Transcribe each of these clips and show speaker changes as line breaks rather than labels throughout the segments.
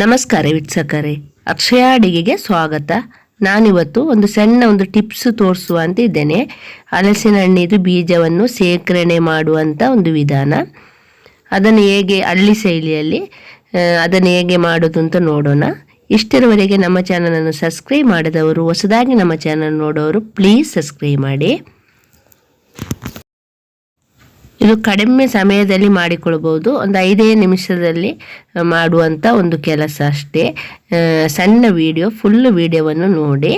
ನಮಸ್ಕಾರ ವೀಕ್ಷಕರೇ. ಅಕ್ಷಯ ಅಡಿಗೆಗೆ ಸ್ವಾಗತ. ನಾನಿವತ್ತು ಒಂದು ಸಣ್ಣ ಒಂದು ಟಿಪ್ಸ್ ತೋರಿಸುವ ಅಂತ ಇದ್ದೇನೆ. ಹಲಸಿನ ಹಣ್ಣಿದು ಬೀಜವನ್ನು ಶೇಖರಣೆ ಮಾಡುವಂಥ ಒಂದು ವಿಧಾನ. ಅದನ್ನು ಹೇಗೆ ಹಳ್ಳಿ ಶೈಲಿಯಲ್ಲಿ ಅದನ್ನು ಹೇಗೆ ಮಾಡೋದು ಅಂತ ನೋಡೋಣ. ಇಷ್ಟರವರೆಗೆ ನಮ್ಮ ಚಾನಲನ್ನು ಸಬ್ಸ್ಕ್ರೈಬ್ ಮಾಡಿದವರು, ಹೊಸದಾಗಿ ನಮ್ಮ ಚಾನಲ್ ನೋಡೋರು ಪ್ಲೀಸ್ ಸಬ್ಸ್ಕ್ರೈಬ್ ಮಾಡಿ. ಇದು ಕಡಿಮೆ ಸಮಯದಲ್ಲಿ ಮಾಡಿಕೊಳ್ಬೋದು ಒಂದು ಐದೇ ನಿಮಿಷದಲ್ಲಿ ಮಾಡುವಂಥ ಒಂದು ಕೆಲಸ ಅಷ್ಟೇ. ಸಣ್ಣ ವಿಡಿಯೋ ಫುಲ್ ವಿಡಿಯೋವನ್ನು ನೋಡಿ.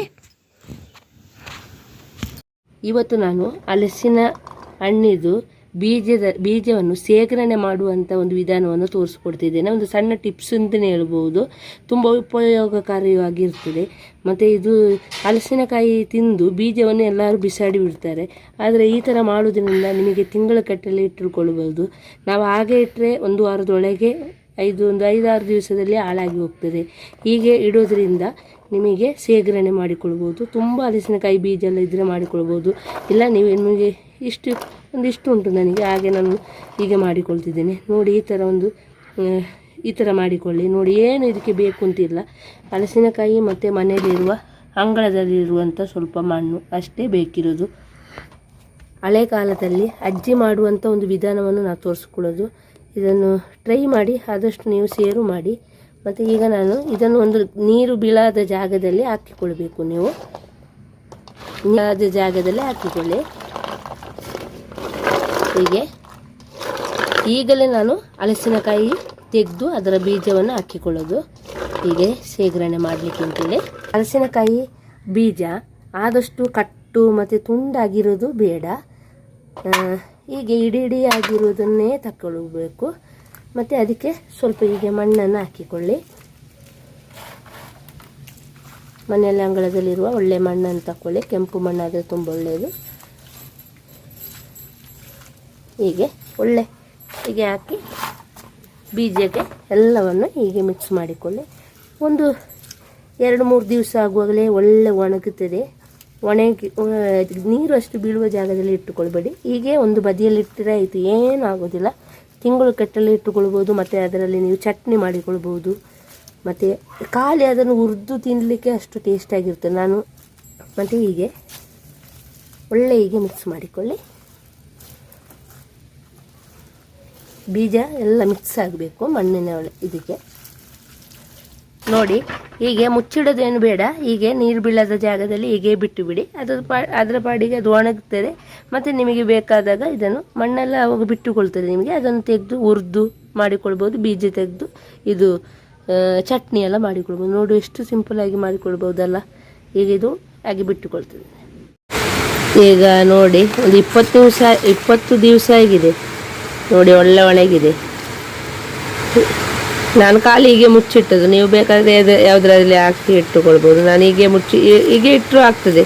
ಇವತ್ತು ನಾನು ಹಲಸಿನ ಹಣ್ಣಿದು ಬೀಜದ, ಬೀಜವನ್ನು ಶೇಖರಣೆ ಮಾಡುವಂಥ ಒಂದು ವಿಧಾನವನ್ನು ತೋರಿಸ್ಕೊಡ್ತಿದ್ದೇನೆ. ಒಂದು ಸಣ್ಣ ಟಿಪ್ಸ್ ಅಂತಲೇ ಹೇಳ್ಬೋದು. ತುಂಬ ಉಪಯೋಗಕಾರಿಯಾಗಿರ್ತದೆ. ಮತ್ತು ಇದು ಹಲಸಿನಕಾಯಿ ತಿಂದು ಬೀಜವನ್ನು ಎಲ್ಲರೂ ಬಿಸಾಡಿ ಬಿಡ್ತಾರೆ. ಆದರೆ ಈ ಥರ ಮಾಡೋದ್ರಿಂದ ನಿಮಗೆ ತಿಂಗಳ ಕಟ್ಟಲೆ ಇಟ್ಟುಕೊಳ್ಬೋದು ನಾವು ಹಾಗೆ ಇಟ್ಟರೆ ಒಂದು ವಾರದೊಳಗೆ ಐದು, ಒಂದು ಐದಾರು ದಿವಸದಲ್ಲಿ ಹಾಳಾಗಿ ಹೋಗ್ತದೆ. ಹೀಗೆ ಇಡೋದ್ರಿಂದ ನಿಮಗೆ ಶೇಖರಣೆ ಮಾಡಿಕೊಳ್ಬೋದು. ತುಂಬ ಹಲಸಿನಕಾಯಿ ಬೀಜ ಎಲ್ಲ ಇದ್ದರೆ ಮಾಡಿಕೊಳ್ಬೋದು. ಇಲ್ಲ, ನೀವು ನಿಮಗೆ ಇಷ್ಟು, ಒಂದಿಷ್ಟು ಉಂಟು ನನಗೆ. ಹಾಗೆ ನಾನು ಹೀಗೆ ಮಾಡಿಕೊಳ್ತಿದ್ದೇನೆ. ನೋಡಿ, ಈ ಥರ ಒಂದು ಈ ಥರ ಮಾಡಿಕೊಳ್ಳಿ. ನೋಡಿ, ಏನು ಇದಕ್ಕೆ ಬೇಕು ಅಂತಿಲ್ಲ. ಹಲಸಿನಕಾಯಿ ಮತ್ತು ಮನೆಯಲ್ಲಿರುವ ಅಂಗಳದಲ್ಲಿರುವಂಥ ಸ್ವಲ್ಪ ಮಣ್ಣು ಅಷ್ಟೇ ಬೇಕಿರೋದು. ಹಳೆ ಕಾಲದಲ್ಲಿ ಅಜ್ಜಿ ಮಾಡುವಂಥ ಒಂದು ವಿಧಾನವನ್ನು ನಾನು ತೋರಿಸ್ಕೊಳ್ಳೋದು. ಇದನ್ನು ಟ್ರೈ ಮಾಡಿ, ಆದಷ್ಟು ನೀವು ಸೇರು ಮಾಡಿ. ಮತ್ತು ಈಗ ನಾನು ಇದನ್ನು ಒಂದು ನೀರು ಬೀಳಾದ ಜಾಗದಲ್ಲಿ ಹಾಕಿಕೊಳ್ಬೇಕು ನೀವು. ಬೀಳಾದ ಜಾಗದಲ್ಲಿ ಹಾಕಿಕೊಳ್ಳಿ. ಹೀಗೆ. ಈಗಲೇ ನಾನು ಹಲಸಿನಕಾಯಿ ತೆಗೆದು ಅದರ ಬೀಜವನ್ನು ಹಾಕಿಕೊಳ್ಳೋದು. ಹೀಗೆ ಶೇಖರಣೆ ಮಾಡಲಿಕ್ಕೆ ಅಂತೇಳಿ ಹಲಸಿನಕಾಯಿ ಬೀಜ ಆದಷ್ಟು ಕಟ್ಟು ಮತ್ತು ತುಂಡಾಗಿರೋದು ಬೇಡ. ಹೀಗೆ ಇಡಿ ಇಡಿಯಾಗಿರೋದನ್ನೇ ತಗೊಳ್ಬೇಕು ಮತ್ತು ಅದಕ್ಕೆ ಸ್ವಲ್ಪ ಹೀಗೆ ಮಣ್ಣನ್ನು ಹಾಕಿಕೊಳ್ಳಿ. ಮನೆಯಲ್ಲಿ ಅಂಗಳದಲ್ಲಿರುವ ಒಳ್ಳೆ ಮಣ್ಣನ್ನು ತಗೊಳ್ಳಿ ಕೆಂಪು ಮಣ್ಣಾದರೆ ತುಂಬ ಒಳ್ಳೆಯದು. ಹೀಗೆ ಒಳ್ಳೆ ಹೀಗೆ ಹಾಕಿ ಬೀಜಕ್ಕೆ ಎಲ್ಲವನ್ನು ಹೀಗೆ ಮಿಕ್ಸ್ ಮಾಡಿಕೊಳ್ಳಿ. ಒಂದು ಎರಡು ಮೂರು ದಿವಸ ಆಗುವಾಗಲೇ ಒಳ್ಳೆ ಒಣಗುತ್ತದೆ ಒಣಗಿ ಒಣ- ನೀರು ಅಷ್ಟು ಬೀಳುವ ಜಾಗದಲ್ಲಿ ಇಟ್ಟುಕೊಳ್ಬೇಡಿ. ಹೀಗೆ ಒಂದು ಬದಿಯಲ್ಲಿ ಇಟ್ಟರೆ ಆಯಿತು, ಏನೂ ಆಗೋದಿಲ್ಲ. ತಿಂಗಳು ಕಟ್ಟಲ್ಲಿ ಇಟ್ಟುಕೊಳ್ಬೋದು, ಮತ್ತು ಅದರಲ್ಲಿ ನೀವು ಚಟ್ನಿ ಮಾಡಿಕೊಳ್ಬೋದು. ಮತ್ತು ಖಾಲಿ ಅದನ್ನು ಹುರಿದು ತಿನ್ನಲಿಕ್ಕೆ ಅಷ್ಟು ಟೇಸ್ಟಾಗಿರ್ತದೆ ನಾನು ಮತ್ತು ಹೀಗೆ ಒಳ್ಳೆ ಹೀಗೆ ಮಿಕ್ಸ್ ಮಾಡಿಕೊಳ್ಳಿ. ಬೀಜ ಎಲ್ಲ ಮಿಕ್ಸ್ ಆಗಬೇಕು ಮಣ್ಣಿನ ಇದಕ್ಕೆ. ನೋಡಿ, ಹೀಗೆ ಮುಚ್ಚಿಡೋದೇನು ಬೇಡ. ಹೀಗೆ ನೀರು ಬೀಳದ ಜಾಗದಲ್ಲಿ ಹೀಗೆ ಬಿಟ್ಟು ಬಿಡಿ ಅದ್ರ ಪಾ ಅದರ ಪಾಡಿಗೆ ಅದು ಒಣಗುತ್ತದೆ ಮತ್ತು ನಿಮಗೆ ಬೇಕಾದಾಗ ಇದನ್ನು ಮಣ್ಣೆಲ್ಲ ಅವಾಗ ಬಿಟ್ಟುಕೊಳ್ತದೆ ನಿಮಗೆ. ಅದನ್ನು ತೆಗೆದು ಹುರಿದು ಮಾಡಿಕೊಳ್ಬೋದು, ಬೀಜ ತೆಗೆದು ಇದು ಚಟ್ನಿ ಎಲ್ಲ ಮಾಡಿಕೊಳ್ಬೋದು. ನೋಡಿ, ಎಷ್ಟು ಸಿಂಪಲಾಗಿ ಮಾಡಿಕೊಳ್ಬೋದಲ್ಲ. ಈಗ ಇದು ಹಾಗೆ ಬಿಟ್ಟುಕೊಳ್ತದೆ. ಈಗ ನೋಡಿ, ಒಂದು ಇಪ್ಪತ್ತು ದಿವಸ ಇಪ್ಪತ್ತು ದಿವಸ ಆಗಿದೆ. ನೋಡಿ ಒಳ್ಳೆ ಒಣಗಿದೆ ನಾನು ಖಾಲಿ ಹೀಗೆ ಮುಚ್ಚಿಟ್ಟದು ನೀವು ಬೇಕಾದರೆ ಯಾವುದರಲ್ಲಿ ಹಾಕಿ ಇಟ್ಟುಕೊಳ್ಬೋದು. ನಾನು ಹೀಗೆ ಮುಚ್ಚಿ ಹೀಗೆ ಇಟ್ಟರು ಆಗ್ತದೆ.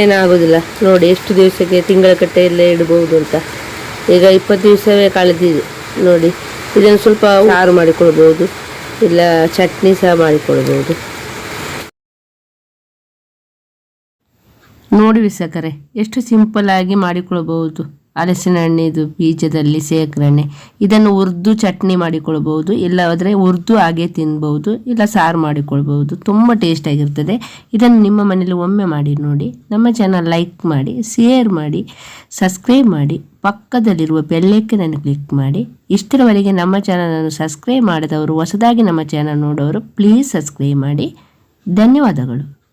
ಏನಾಗೋದಿಲ್ಲ. ನೋಡಿ, ಎಷ್ಟು ದಿವಸಕ್ಕೆ ತಿಂಗಳ ಕಟ್ಟೆಯಲ್ಲೇ ಇಡ್ಬೋದು ಅಂತ. ಈಗ ಇಪ್ಪತ್ತು ದಿವಸವೇ ಕಳೆದಿದೆ. ನೋಡಿ, ಇದನ್ನು ಸ್ವಲ್ಪ ಸಾರು ಮಾಡಿಕೊಳ್ಬೋದು. ಇಲ್ಲ, ಚಟ್ನಿ ಸಹ ಮಾಡಿಕೊಳ್ಬೋದು. ನೋಡಿ ವಿಸಕರೆ ಎಷ್ಟು ಸಿಂಪಲ್ ಆಗಿ ಮಾಡಿಕೊಳ್ಬಹುದು. ಹಲಸಿನ ಹಣ್ಣಿದು ಬೀಜದಲ್ಲಿ ಸೇಕರಣೆ ಇದನ್ನು ಹುರಿದು ಚಟ್ನಿ ಮಾಡಿಕೊಳ್ಬಹುದು, ಇಲ್ಲವಾದರೆ ಉರ್ದು ಹಾಗೆ ತಿನ್ಬಹುದು, ಇಲ್ಲ ಸಾರು ಮಾಡಿಕೊಳ್ಬಹುದು. ತುಂಬ ಟೇಸ್ಟ್ ಆಗಿರ್ತದೆ. ಇದನ್ನು ನಿಮ್ಮ ಮನೇಲಿ ಒಮ್ಮೆ ಮಾಡಿ ನೋಡಿ. ನಮ್ಮ ಚಾನಲ್ ಲೈಕ್ ಮಾಡಿ ಶೇರ್ ಮಾಡಿ ಸಬ್ಸ್ಕ್ರೈಬ್ ಮಾಡಿ. ಪಕ್ಕದಲ್ಲಿರುವ ಬೆಲ್ಲೈಕನನ್ನು ಕ್ಲಿಕ್ ಮಾಡಿ. ಇಷ್ಟರವರೆಗೆ ನಮ್ಮ ಚಾನಲನ್ನು ಸಬ್ಸ್ಕ್ರೈಬ್ ಮಾಡಿದವರು, ಹೊಸದಾಗಿ ನಮ್ಮ ಚಾನಲ್ ನೋಡೋರು ಪ್ಲೀಸ್ ಸಬ್ಸ್ಕ್ರೈಬ್ ಮಾಡಿ. ಧನ್ಯವಾದಗಳು.